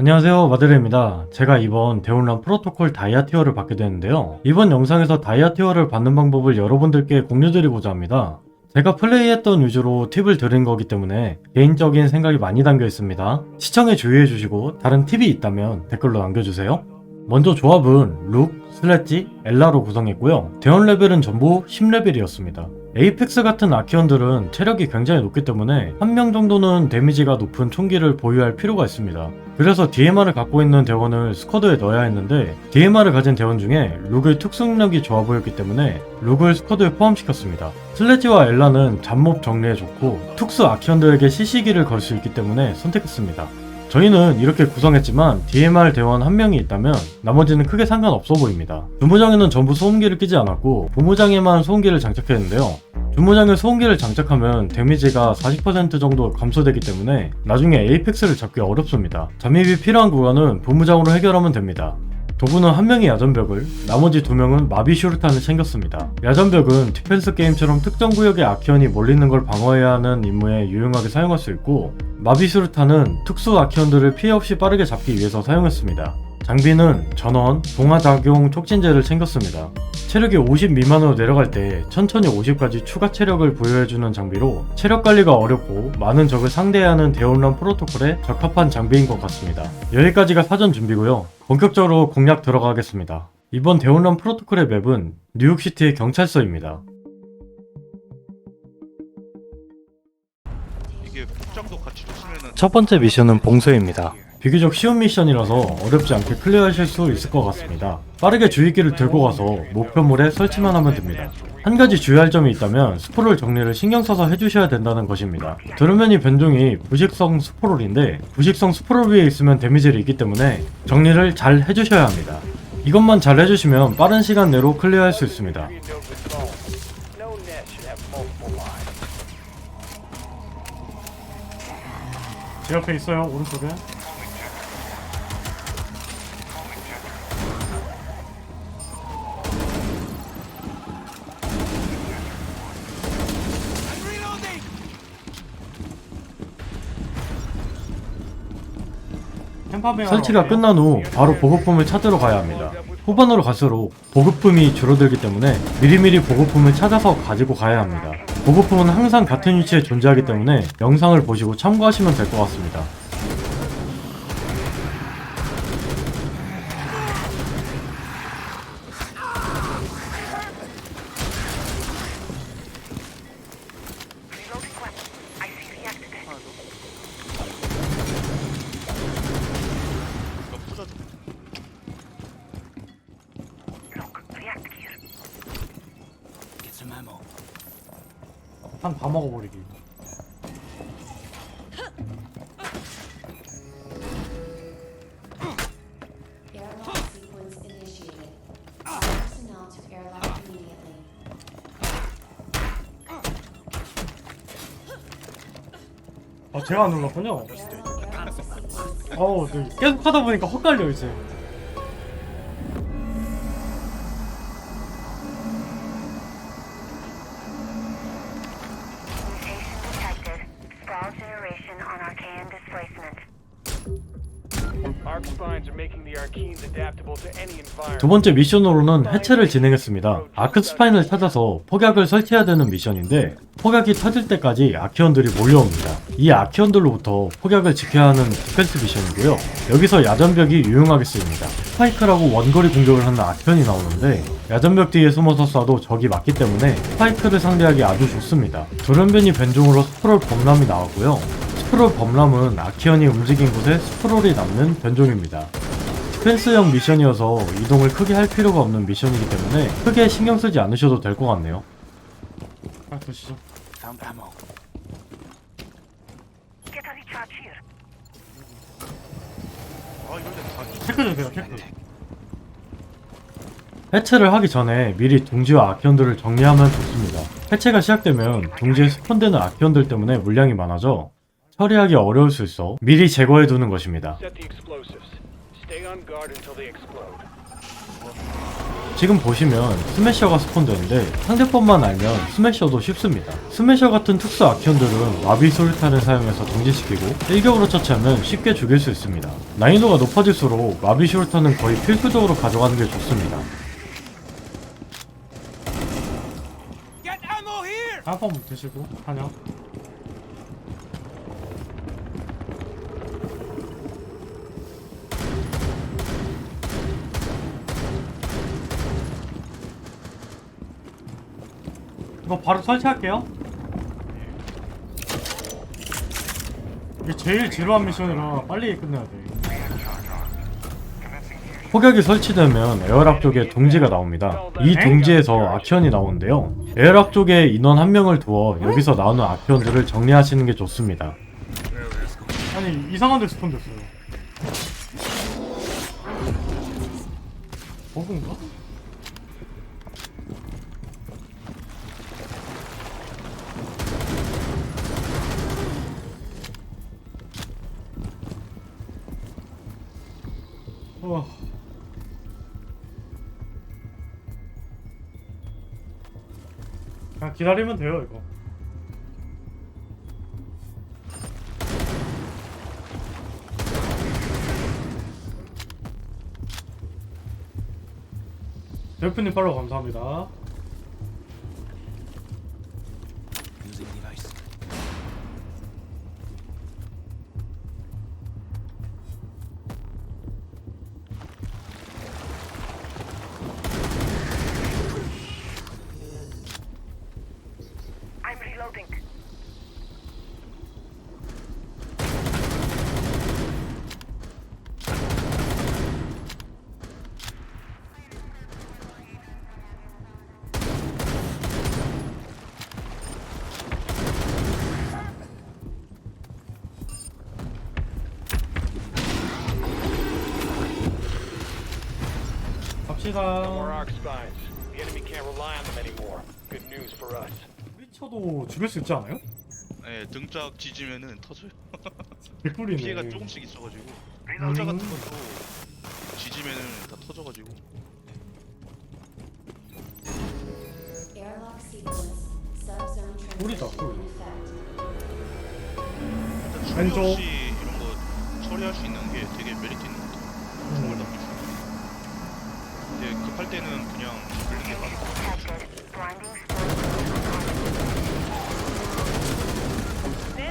안녕하세요 마드레입니다. 제가 이번 대운란 프로토콜 다이아 티어를 받게 되는데요. 이번 영상에서 다이아 티어를 받는 방법을 여러분들께 공유드리고자 합니다. 제가 플레이했던 위주로 팁을 드린 거기 때문에 개인적인 생각이 많이 담겨 있습니다. 시청에 주의해 주시고 다른 팁이 있다면 댓글로 남겨주세요. 먼저 조합은 룩, 슬래지, 엘라로 구성했고요. 대원 레벨은 전부 10레벨이었습니다. 에이펙스 같은 아키언들은 체력이 굉장히 높기 때문에 한 명 정도는 데미지가 높은 총기를 보유할 필요가 있습니다. 그래서 DMR을 갖고 있는 대원을 스쿼드에 넣어야 했는데 DMR을 가진 대원 중에 룩의 특수능력이 좋아 보였기 때문에 룩을 스쿼드에 포함시켰습니다. 슬래지와 엘라는 잡몹 정리에 좋고 특수 아키언들에게 CC기를 걸 수 있기 때문에 선택했습니다. 저희는 이렇게 구성했지만 DMR 대원 한 명이 있다면 나머지는 크게 상관없어 보입니다. 주무장에는 전부 소음기를 끼지 않았고 부무장에만 소음기를 장착했는데요. 주무장에 소음기를 장착하면 데미지가 40% 정도 감소되기 때문에 나중에 에이펙스를 잡기 어렵습니다. 잠입이 필요한 구간은 부무장으로 해결하면 됩니다. 도구는 한 명이 야전벽을, 나머지 두 명은 마비 슈르탄을 챙겼습니다. 야전벽은 디펜스 게임처럼 특정 구역의 아키언이 몰리는 걸 방어해야 하는 임무에 유용하게 사용할 수 있고, 마비 슈르탄은 특수 아키언들을 피해 없이 빠르게 잡기 위해서 사용했습니다. 장비는 전원, 동화작용 촉진제를 챙겼습니다. 체력이 50 미만으로 내려갈 때 천천히 50까지 추가 체력을 부여해주는 장비로 체력 관리가 어렵고 많은 적을 상대해야 하는 대혼란 프로토콜에 적합한 장비인 것 같습니다. 여기까지가 사전 준비고요. 본격적으로 공략 들어가겠습니다. 이번 대혼란 프로토콜의 맵은 뉴욕시티의 경찰서입니다. 첫 번째 미션은 봉쇄입니다. 비교적 쉬운 미션이라서 어렵지 않게 클리어하실 수 있을 것 같습니다. 빠르게 주의기를 들고 가서 목표물에 설치만 하면 됩니다. 한 가지 주의할 점이 있다면 스포롤 정리를 신경 써서 해주셔야 된다는 것입니다. 드루면이 변종이 부식성 스포롤인데 부식성 스포롤 위에 있으면 데미지를 입기 때문에 정리를 잘 해주셔야 합니다. 이것만 잘 해주시면 빠른 시간 내로 클리어할 수 있습니다. 제 옆에 있어요 오른쪽에 설치가 끝난 후 바로 보급품을 찾으러 가야 합니다. 후반으로 갈수록 보급품이 줄어들기 때문에 미리미리 보급품을 찾아서 가지고 가야 합니다. 보급품은 항상 같은 위치에 존재하기 때문에 영상을 보시고 참고하시면 될 것 같습니다. 눌렀군요. 어우 네. 계속 하다 보니까 헛갈려 이제. 두 번째 미션으로는 해체를 진행했습니다. 아크 스파인을 찾아서 폭약을 설치해야 되는 미션인데 폭약이 터질 때까지 아키언들이 몰려옵니다. 이 아키언들로부터 폭약을 지켜야 하는 디펜스 미션이고요. 여기서 야전벽이 유용하게 쓰입니다. 스파이크라고 원거리 공격을 하는 아키언이 나오는데 야전벽 뒤에 숨어서 쏴도 적이 맞기 때문에 스파이크를 상대하기 아주 좋습니다. 돌연변이 변종으로 스프롤 범람이 나왔고요. 스프롤 범람은 아키언이 움직인 곳에 스프롤이 남는 변종입니다. 디펜스형 미션이어서 이동을 크게 할 필요가 없는 미션이기 때문에 크게 신경 쓰지 않으셔도 될 것 같네요. 아, here. 아 체크 주세요, 체크. 해체를 하기 전에 미리 둥지와 아키언들을 정리하면 좋습니다. 해체가 시작되면 둥지에 스폰되는 아키언들 때문에 물량이 많아져 처리하기 어려울 수 있어 미리 제거해 두는 것입니다. Set the explosives. Stay on guard until they explode. 지금 보시면 스매셔가 스폰되는데 상대법만 알면 스매셔도 쉽습니다. 스매셔 같은 특수 아키언들은 마비 소리탄을 사용해서 정지시키고 일격으로 처치하면 쉽게 죽일 수 있습니다. 난이도가 높아질수록 마비 쇼르탄은 거의 필수적으로 가져가는 게 좋습니다. 한번 드시고 한약 이거 바로 설치할게요. 이게 제일 지루한 미션이라 빨리 끝내야 돼. 폭격이 설치되면 에어락 쪽에 둥지가 나옵니다. 이 둥지에서 아키언이 나오는데요. 에어락 쪽에 인원 한 명을 두어 여기서 나오는 아키언들을 정리하시는 게 좋습니다. 아니 이상한 데 스폰 됐어요. 버그인가? 기다리면 돼요 이거. 대표님 팔로우 감사합니다 갑시다 No more arc spines. The enemy can't rely on them anymore. Good news for us. 위쳐도 죽일 수 있지 않아요? 네, 등짝 지지면은 터져요. 개꿀이네 피해가 조금씩 있어가지고 음. 여자 같은 것도 지지면은 다 터져가지고 Airlock sequence. Subzone 꿀이다, transition 꿀. effect. 일단 왼쪽. 충격 없이 이런 거 처리할 수 있는 게 되게 메리트 있는 것 같아요. 있는. 근데 급할 때는 그냥 걸리는 게 맞아.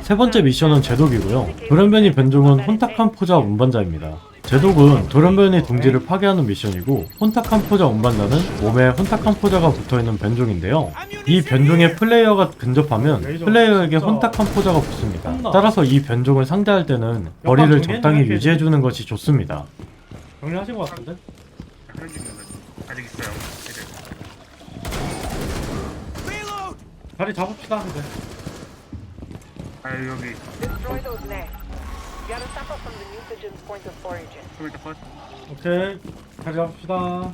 세 번째 미션은 제독이고요. 돌연변이 변종은 혼탁한 포자 운반자입니다. 제독은 돌연변이 둥지를 파괴하는 미션이고 혼탁한 포자 운반자는 몸에 혼탁한 포자가 붙어있는 변종인데요. 이 변종에 플레이어가 근접하면 플레이어에게 혼탁한 포자가 붙습니다. 따라서 이 변종을 상대할 때는 거리를 적당히 유지해주는 것이 좋습니다. 정리하신 것 같은데? 아직 있어요. 자리 잡읍시다 이제. 아 여기 Destroy those nests. Get a sample from the mutagen's point of origin. 토마토 컷. 오케이 자리 잡읍시다.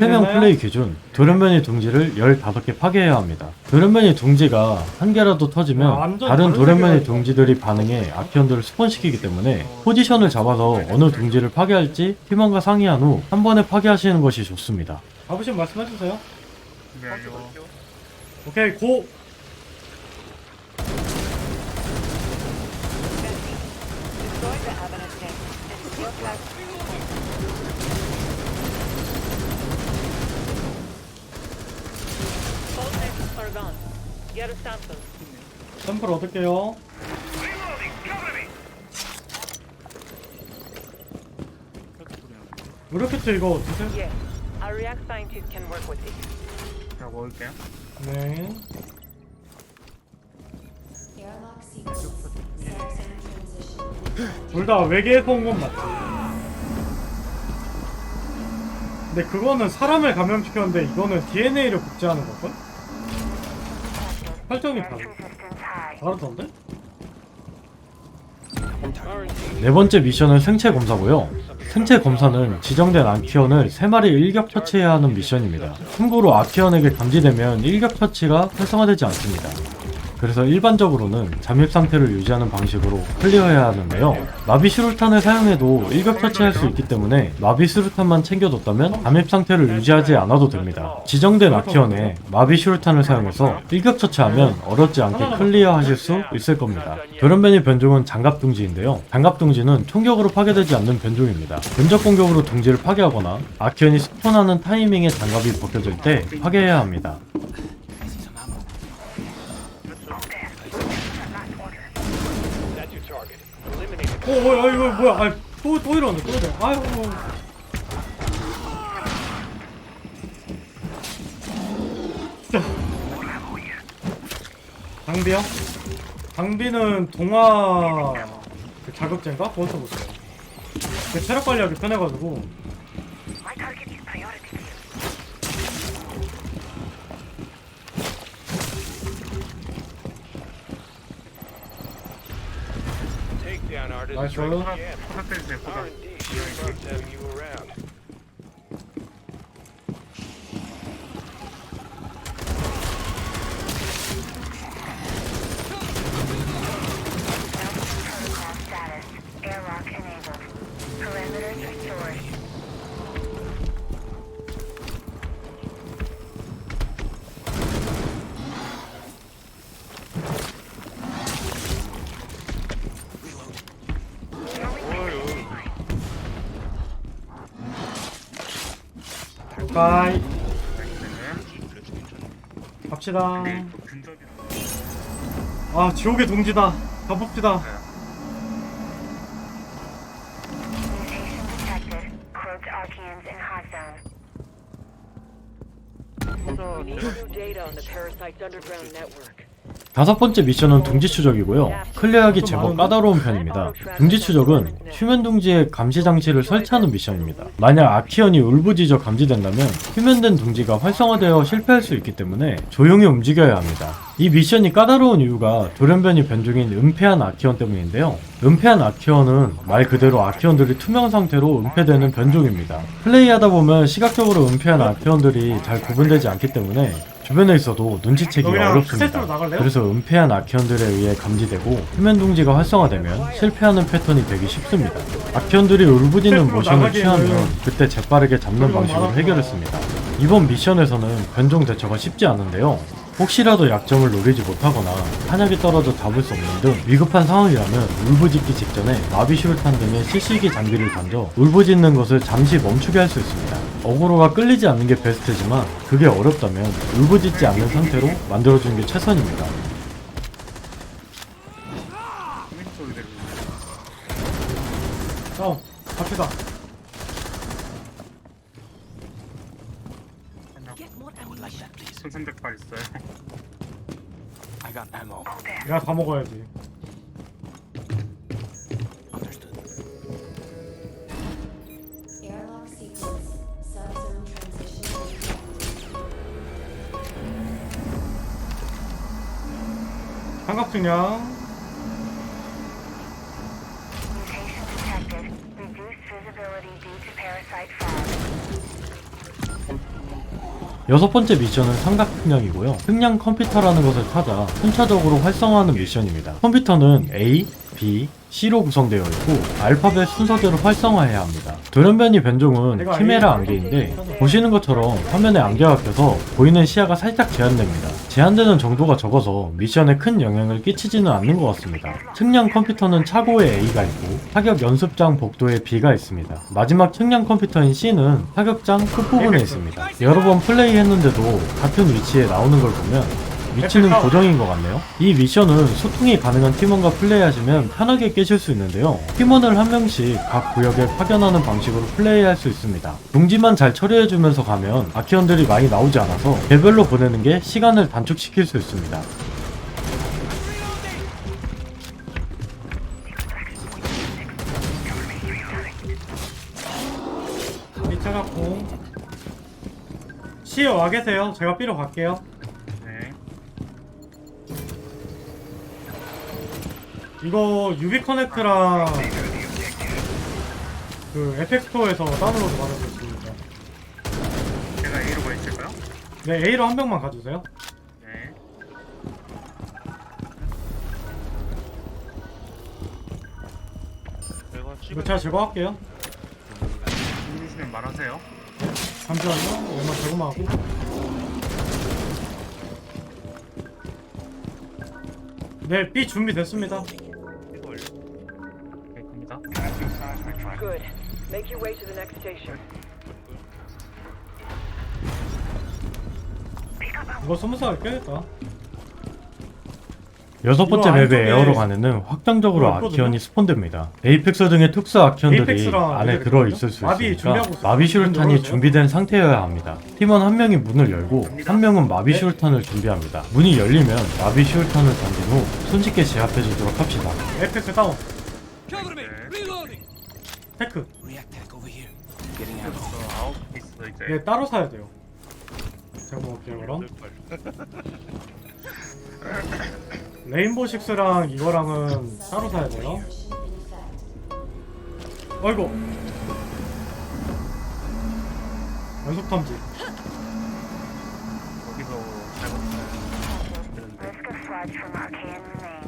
해명 플레이 기준 돌연변이 둥지를 15개 파괴해야 합니다. 돌연변이 둥지가 한 개라도 터지면 완전 다른 다른 돌연변이. 둥지들이 반응해 아키언들을 스폰시키기 때문에 포지션을 잡아서 어느 둥지를 파괴할지 팀원과 상의한 후 한 번에 파괴하시는 것이 좋습니다. 잡으시면 말씀해주세요. 네 알죠. 오케이 고! Get a sample. 샘플 얻을게요. 무력키트 이거 드세요? Yes. Our React scientist can work with it. 자 먹을게요. 네. Airlock sequence. Subzone transition. 둘 다 외계에서 온 건 맞지. 근데 그거는 사람을 감염시켰는데 이거는 DNA를 복제하는 거건? 설정이 다르, Resistance high. 다르던데? RNG. 네 번째 미션은 생체 검사고요. 생체 검사는 지정된 아키언을 3마리 일격 처치해야 하는 미션입니다. 참고로 아키언에게 감지되면 일격 처치가 활성화되지 않습니다. 그래서 일반적으로는 잠입 상태를 유지하는 방식으로 클리어해야 하는데요. 마비 수류탄을 사용해도 일격 처치할 수 있기 때문에 마비 수류탄만 챙겨뒀다면 잠입 상태를 유지하지 않아도 됩니다. 지정된 아키언에 마비 수류탄을 사용해서 일격 처치하면 어렵지 않게 클리어하실 수 있을 겁니다. 돌연변이 변종은 장갑 둥지인데요. 장갑 둥지는 총격으로 파괴되지 않는 변종입니다. 근접 공격으로 둥지를 파괴하거나 아키언이 스폰하는 타이밍에 장갑이 벗겨질 때 파괴해야 합니다. That's your target. Eliminate it. 어, 뭐야, 이거 뭐야? 아, 또, 또 이러네, 또 이래. 아이고. 진짜. 장비요? 장비는 동화 그 자극제인가? 그거 써보세요. 그 체력 관리하기 편해가지고. Roll. again. 포탑 때리세 가이. 네. 블랙스 괜찮네. 갑시다. 근데 또 근접이 아, 지옥의 동지다. 가봅시다. Mutation detected. Cloaked Archeans in hot zone. We need new data on the parasite's underground network. 다섯 번째 미션은 둥지 추적이고요. 클리어하기 제법 까다로운 편입니다. 둥지 추적은 휴면 둥지에 감시 장치를 설치하는 미션입니다. 만약 아키언이 울부짖어 감지된다면 휴면된 둥지가 활성화되어 실패할 수 있기 때문에 조용히 움직여야 합니다. 이 미션이 까다로운 이유가 돌연변이 변종인 은폐한 아키언 때문인데요. 은폐한 아키언은 말 그대로 아키언들이 투명 상태로 은폐되는 변종입니다. 플레이하다 보면 시각적으로 은폐한 아키언들이 잘 구분되지 않기 때문에 주변에 있어도 눈치채기가 어렵습니다. 나갈래요? 그래서 은폐한 아키언들에 의해 감지되고 표면 둥지가 활성화되면 실패하는 패턴이 되기 쉽습니다. 아키언들이 울부짖는 모션을 나가기에는 취하면 그때 재빠르게 잡는 방식으로. 해결했습니다. 이번 미션에서는 변종 대처가 쉽지 않은데요. 혹시라도 약점을 노리지 못하거나 탄약이 떨어져 잡을 수 없는 등 위급한 상황이라면 울부짖기 직전에 마비 슈루탄 등의 시시기 장비를 던져 울부짖는 것을 잠시 멈추게 할 수 있습니다. 어그로가 끌리지 않는 게 베스트지만 그게 어렵다면 울부짖지 않는 상태로 만들어주는 게 최선입니다. 어, 갑시다. 손선택발 있어요 내가 다 먹어야지. Fog. 여섯 번째 미션은 삼각 흑량이고요. 흑량 컴퓨터라는 것을 찾아 순차적으로 활성화하는 미션입니다. 컴퓨터는 A, B, C로 구성되어 있고 알파벳 순서대로 활성화해야 합니다. 돌연변이 변종은 키메라 안개인데 보시는 것처럼 화면에 안개가 껴서 보이는 시야가 살짝 제한됩니다. 제한되는 정도가 적어서 미션에 큰 영향을 끼치지는 않는 것 같습니다. 측량 컴퓨터는 차고에 A가 있고 타격 연습장 복도에 B가 있습니다. 마지막 측량 컴퓨터인 C는 타격장 끝부분에 있습니다. 여러 번 플레이했는데도 같은 위치에 나오는 걸 보면 위치는 고정인 것 같네요. 이 미션은 소통이 가능한 팀원과 플레이하시면 편하게 깨실 수 있는데요. 팀원을 한 명씩 각 구역에 파견하는 방식으로 플레이할 수 있습니다. 둥지만 잘 처리해주면서 가면 아키언들이 많이 나오지 않아서 개별로 보내는 게 시간을 단축시킬 수 있습니다. 이 차갑고. 시에 와 계세요. 제가 B로 갈게요. 이거 유비커넥트랑 그 에펙토에서 다운로드 받은 수 있습니다. 제가 A로 가 있을까요? 네, A로 한 병만 가주세요. 네. 내가 이거 제가 제거할게요. 누르시면 말하세요. 네, 잠시만요. 얼마 제거만 하고. 네, B 준비됐습니다. Good. Make your way to the next station. 이거 스무 살 깨겠다. 여섯 번째 이거 맵의 안쪽에 에어로 이거 있거든요? 아키언이 스폰됩니다. 에이펙스 등의 특수 아키언들이 에이펙스랑 안에 들어? 있을 수 마비 있으니까 준비하고 있어요. 마비 문 슈루탄이 열어주세요. 준비된 상태여야 합니다. 팀원 한 명이 문을 열고 한 명은 마비 네. 슈루탄을 준비합니다. 문이 열리면 마비 슈루탄을 던진 후 손쉽게 제압해 주도록 합시다. 에펙스 다운. 네. 테크. 그래서 아웃 피스 이제 얘 따로 사야 돼요. 제가 먹을게요 그럼. 레인보우 식스랑 이거랑은 따로 사야 돼요. 어이구. 연속 탐지. 여기서 잘못 들었는데 Risk of sludge from arcane remains.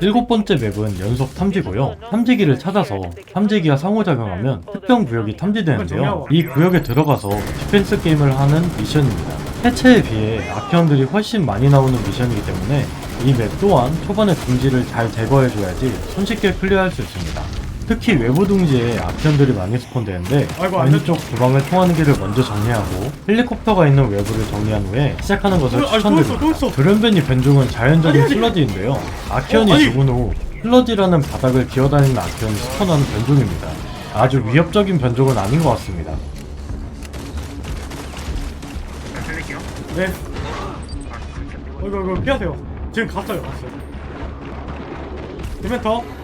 일곱 번째 맵은 연속 탐지고요. 탐지기를 찾아서 탐지기와 상호작용하면 특정 구역이 탐지되는데요. 이 구역에 들어가서 디펜스 게임을 하는 미션입니다. 해체에 비해 아키언들이 훨씬 많이 나오는 미션이기 때문에 이 맵 또한 초반에 둥지를 잘 제거해줘야지 손쉽게 클리어할 수 있습니다. 특히 외부 둥지에 아키언들이 많이 스폰되는데 아이고, 안 왼쪽 구방을 통하는 길을 먼저 정리하고 헬리콥터가 있는 외부를 정리한 후에 시작하는 것을 어, 아니, 또 있어, 또 추천드립니다. 돌연변이 변종은 자연적인 아니, 아니. 슬러지인데요. 아키언이 어, 아니. 죽은 후 슬러지라는 바닥을 기어다니는 아키언이 스폰하는 변종입니다. 아주 위협적인 변종은 아닌 것 같습니다. 네. 아, 진짜 어이구 이거 피하세요. 지금 갔어요, 갔어요. 디멘터.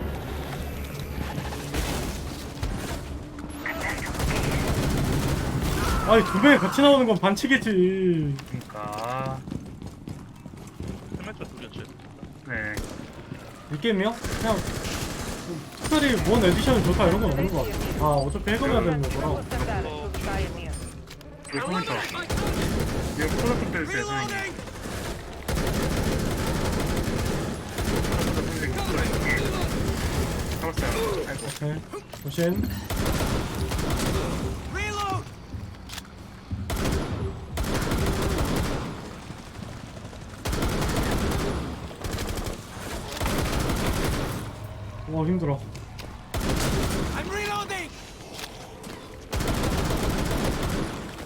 아니 두 배 같이 나오는 건 반칙이지. 그러니까 헤메트 둘이었지. 네이 게임이요? 그냥 특별히 뭔 에디션이 좋다 이런 건 없는 것 같아. 아 어차피 해금해야 되는 거구나. 그 컴퓨터 이거 콜라프 때 선생님 선생님 잡았어요 아이고 오케이. 조심. 와 힘들어.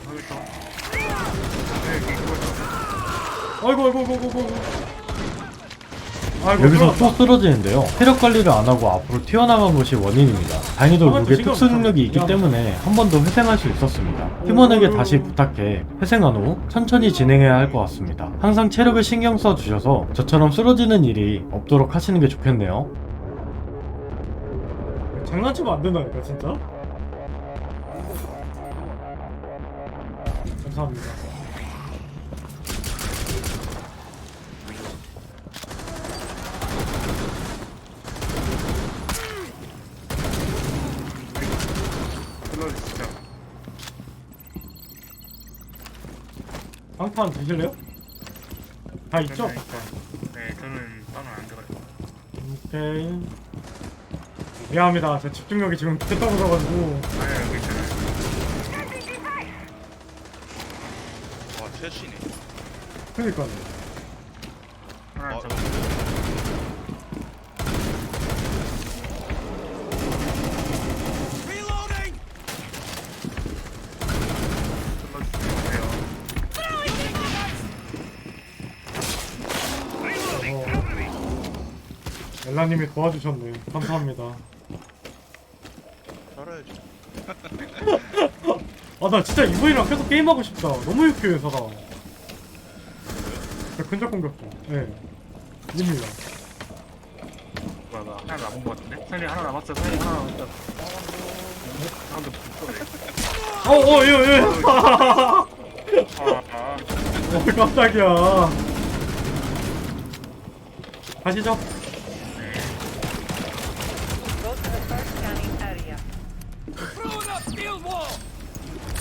컴퓨터 네 여기 그거 아이고 아이고 아이고 아이고. 아이고. 여기서. 또 쓰러지는데요. 체력 관리를 안 하고 앞으로 튀어나간 것이 원인입니다. 다행히도 아, 룩에 신경 특수 능력이 있기 야. 때문에 한 번 더 회생할 수 있었습니다. 팀원에게 오. 다시 부탁해 회생한 후 천천히 진행해야 할 것 같습니다. 항상 체력을 신경 써 주셔서 저처럼 쓰러지는 일이 없도록 하시는 게 좋겠네요. 장난치면 안 된다니까 진짜. 감사합니다. 불러주시죠 빵판 드실래요? 다 있죠? 네, 네 저는 빵을 안 좋아해요 오케이. 미안합니다. 제 집중력이 지금 개떨어져가지고. 아니 여기 있잖아요 와 셋이네. 그니까요. 엘라님이 도와주셨네. 감사합니다. 살아야지. 아, 나 진짜 이분이랑 계속 게임하고 싶다. 너무 유쾌해. 저 근접 공격도. 예. 네. 입니다. 뭐야 나 하나 남은 거 같은데? 선이 하나 남았어 선이 하나 남았어 사람들 어, 어, 예, 예. 아, 아 어, 깜짝이야. 가시죠.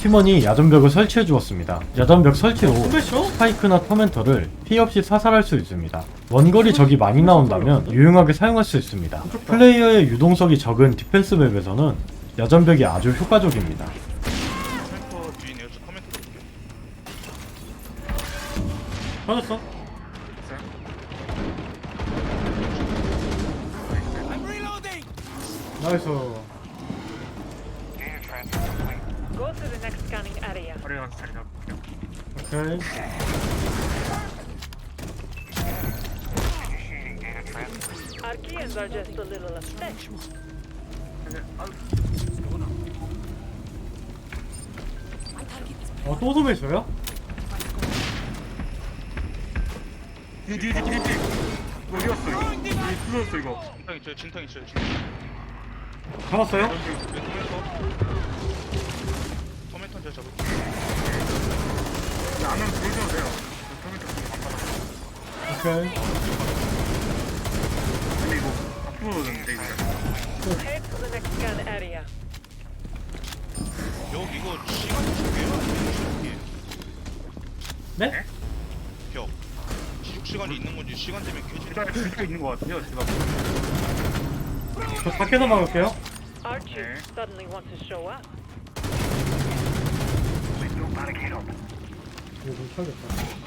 팀원이 야전벽을 설치해 주었습니다. 야전벽 설치로 스매셔? 스파이크나 터멘터를 피해 없이 사살할 수 있습니다. 원거리 적이 많이 나온다면 유용하게 사용할 수 있습니다. 플레이어의 유동성이 적은 디펜스 맵에서는 야전벽이 아주 효과적입니다. 맞았어? 나이스 오케이 Archeans are. 어, 또 스매셔야? 뒤에 뒤에 뒤에 뒤에. 이거 어디 갔어 이거? 여기 뚫렸어 이거. 진탕 있어요. 진탕 있어요. 진탕. 잡았어요? 왼 커멘터. 커멘터 제가 잡을게요. 안면 보여줘도 돼요. 오케이 근데 이거 앞으로 되는데 이거. Head to the next scan area. 여기 이거 시간 줄게요. 네? 벽. 지속 시간이 있는 건지 시간 되면 깨지는 일단에 줄수 있는 것 같아요. 제가. 저 밖에서 막을게요 Archie Okay. suddenly wants to show up. 이거 못 차겠다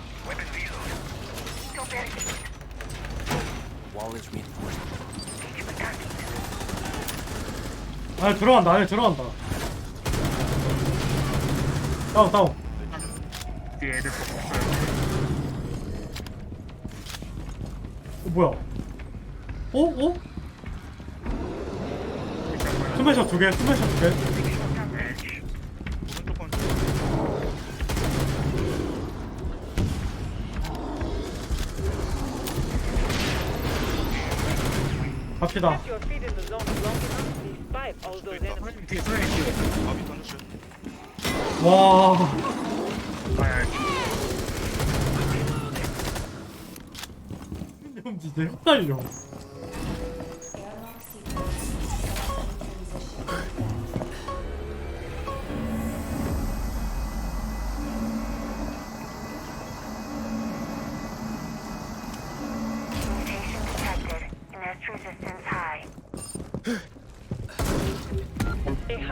안에 들어간다 안에 들어간다 다운 다운 뒤에 애들 보고. 어, 뭐야 어? 어? 스매셔 두개 스매셔 두개 오른쪽 건 갑시다 Keep your feet in the zone long enough to despite enemies. 뒤에 뒤에. 밥이 던졌어요. 와 진짜 헷갈려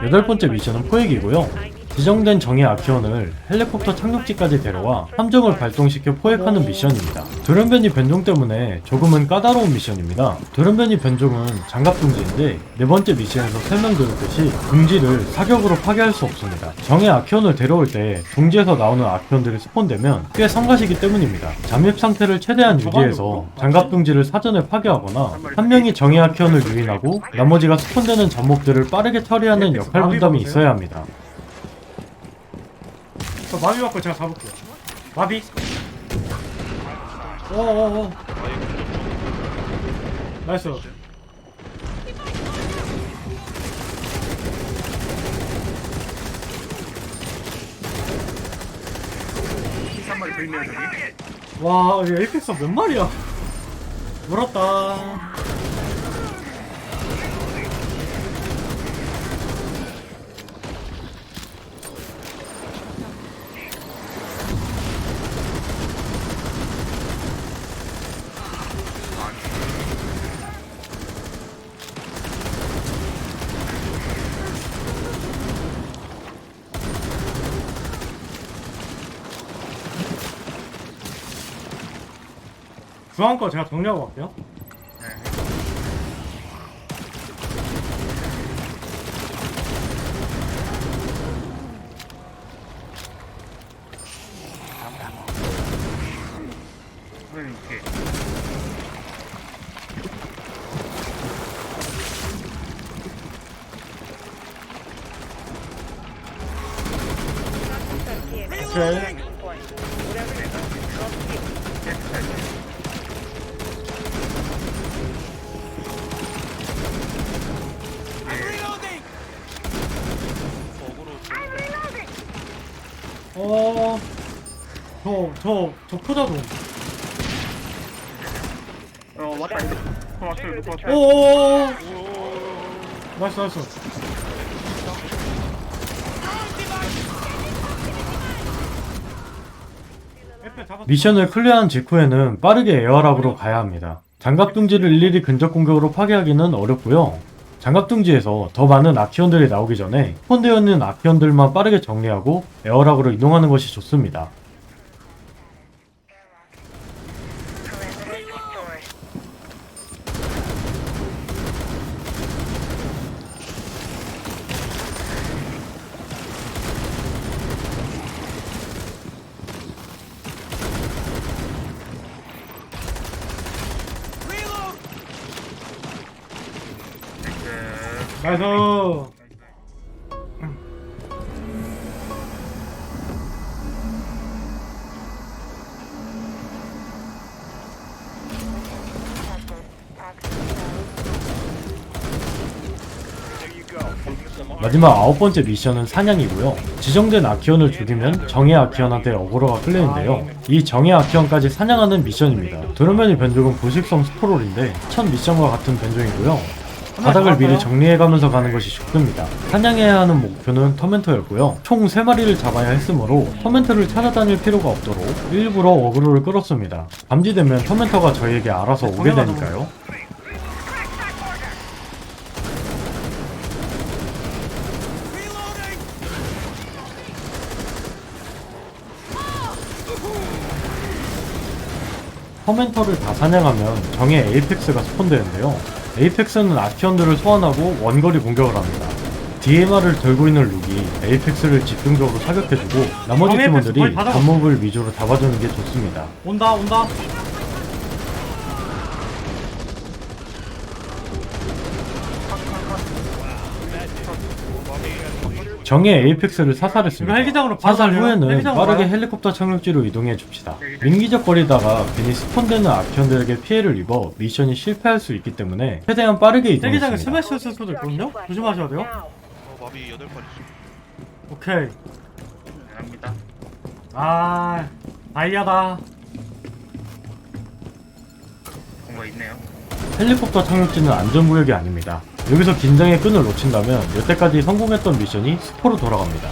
여덟 번째 미션은. 포획이고요. 지정된 정예 아키온을 헬리콥터 착륙지까지 데려와 함정을 발동시켜 포획하는 미션입니다. 돌연변이 변종 때문에 조금은 까다로운 미션입니다. 돌연변이 변종은 장갑 둥지인데 네 번째 미션에서 설명드렸듯이 둥지를 사격으로 파괴할 수 없습니다. 정예 아키온을 데려올 때 둥지에서 나오는 아키온들이 스폰되면 꽤 성가시기 때문입니다. 잠입 상태를 최대한 유지해서 장갑 둥지를 사전에 파괴하거나 한 명이 정예 아키온을 유인하고 나머지가 스폰되는 잠목들을 빠르게 처리하는 역할 분담이 있어야 합니다. 저 마비 받고 제가 잡을게요 마비 어어어 공격 중. 나이스 한 마리 더 있네요 저기. 와, 이 에이펙스 몇 마리야? 물었다. 중앙 거 제가 정리하고 갈게요. at Okay. 저저 포자도. 어 왔다 어, 왔다 왔다 오. 오오오. 나이스 나이스. 미션을 클리어한 직후에는 빠르게 에어랍으로 가야 합니다. 장갑둥지를 일일이 근접 공격으로 파괴하기는 어렵고요. 장갑둥지에서 더 많은 아키언들이 나오기 전에 스폰되어 있는 아키언들만 빠르게 정리하고 에어락으로 이동하는 것이 좋습니다. 나이스. 마지막 아홉 번째 미션은 사냥이고요. 지정된 아키온을 죽이면 정의 아키온한테 어그로가 끌리는데요. 이 정의 아키온까지 사냥하는 미션입니다. 드루면이 변종은 부식성 스포롤인데 첫 미션과 같은 변종이고요. 바닥을 미리 정리해가면서 가는 것이 좋습니다. 사냥해야 하는 목표는 터멘터였고요. 총 3마리를 잡아야 했으므로 터멘터를 찾아다닐 필요가 없도록 일부러 어그로를 끌었습니다. 감지되면 터멘터가 저희에게 알아서 오게 되니까요. 커멘터를 다 사냥하면 정의 에이펙스가 스폰되는데요. 에이펙스는 아키언들을 소환하고 원거리 공격을 합니다. DMR을 들고 있는 룩이 에이펙스를 집중적으로 사격해주고 나머지 팀원들이. 덤목을 위주로 잡아주는 게 좋습니다. 온다 온다. 정의 에이펙스를 사살했습니다. 헬기장으로 바로 사살 달려요? 후에는 헬기장으로 빠르게 가요? 헬리콥터 착륙지로 이동해 줍시다. 민기적 거리다가 괜히 스폰되는 아키언들에게 피해를 입어 미션이 실패할 수 있기 때문에 최대한 빠르게 헬기장에 이동했습니다. 스매시 쓸 수도 있거든요. 조심하셔야 돼요. 어 마비 8발 있어 오케이. 갑니다. 아 다이아다. 뭔가 있네요. 헬리콥터 착륙지는 안전구역이 아닙니다. 여기서 긴장의 끈을 놓친다면 여태까지 성공했던 미션이 스포로 돌아갑니다.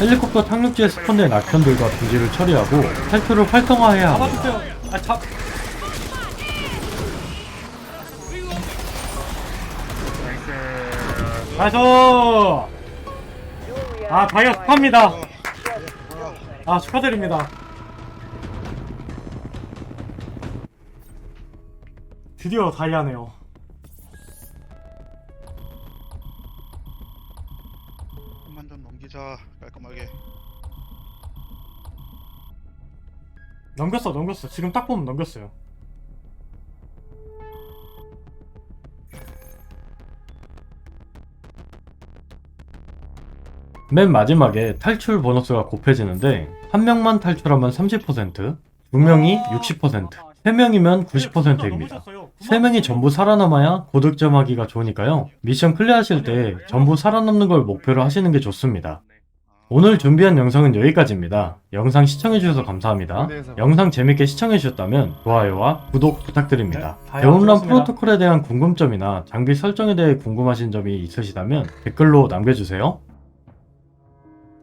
헬리콥터 착륙지에 스폰된 아키언들과 둥지를 처리하고 탈출을 활성화해야 합니다. 아 잡. 나이스. 아 다이아 축하합니다. 아 축하드립니다. 드디어 다이아네요. 넘겼어 넘겼어. 지금 딱 보면 넘겼어요. 맨 마지막에 탈출 보너스가 곱해지는데 한 명만 탈출하면 30%, 두 명이 60%, 세 명이면 90%입니다. 세 명이 전부 살아남아야 고득점하기가 좋으니까요. 미션 클리어하실 때 전부 살아남는 걸 목표로 하시는 게 좋습니다. 오늘 준비한 영상은 여기까지입니다. 영상 시청해주셔서 감사합니다. 영상 재밌게 시청해주셨다면 좋아요와 구독 부탁드립니다. 네, 대운란 프로토콜에 대한 궁금점이나 장비 설정에 대해 궁금하신 점이 있으시다면 댓글로 남겨주세요.